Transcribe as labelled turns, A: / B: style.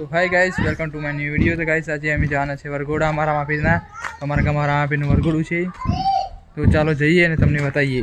A: તો hi guys welcome to my new video તો guys આજે અમે જવાના છે વરઘોડા, અમારા માફીના. અમારા ગામમાં માફીનું વરઘોડું છે. તો ચાલો જઈએ અને તમને બતાવીએ.